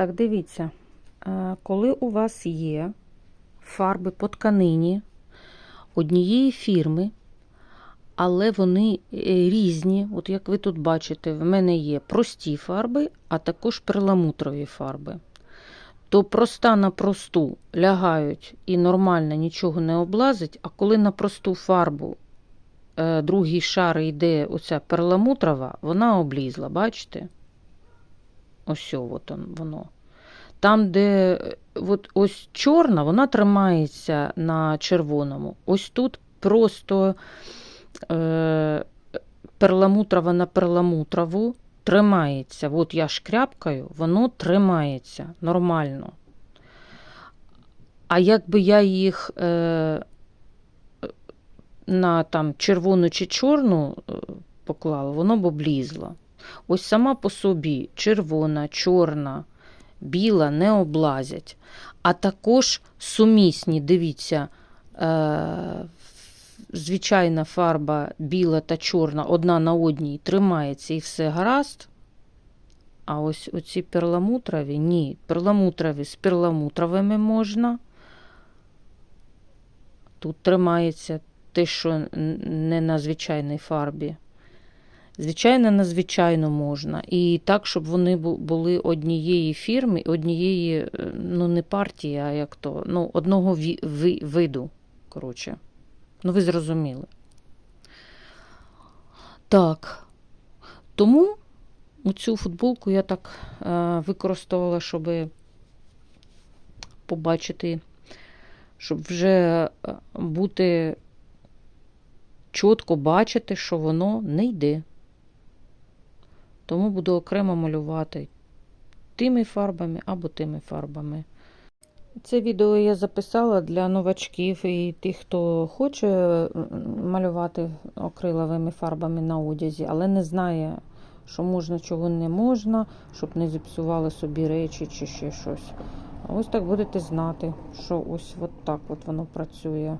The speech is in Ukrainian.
Так, дивіться, е, коли у вас є фарби по тканині однієї фірми, але вони е, різні, от як ви тут бачите, в мене є прості фарби, а також перламутрові фарби. То проста на просту лягають і нормально нічого не облазить, а коли на просту фарбу е, другий шар йде оця перламутрова, вона облізла, бачите? Ось от он, воно. Там, де е, от ось чорна, вона тримається на червоному. Ось тут просто е, перламутрова на перламутрову тримається. От я шкряпкаю, воно тримається нормально. А якби я їх е, на там, червону чи чорну е, поклала, воно б облізло. Ось сама по собі червона, чорна, біла не облазять. А також сумісні, дивіться, е, звичайна фарба біла та чорна одна на одній тримається і все гаразд. А ось оці перламутрові, ні, перламутрові з перламутровими можна. Тут тримається те, що не на звичайній фарбі. Звичайно, на звичайно можна. І так, щоб вони були однієї фірми, однієї, е, ну, не партії, а як то, ну, одного виду. Коротше. Ну, ви зрозуміли. Так. Тому цю футболку я так е, використовувала, щоб побачити, щоб вже е, бути чітко бачити, що воно не йде. Тому буду окремо малювати тими фарбами або тими фарбами. Це відео я записала для новачків і тих, хто хоче малювати акриловими фарбами на одязі, але не знає, що можна, чого не можна, щоб не зіпсували собі речі чи ще щось. Ось так будете знати, що ось от так от воно працює.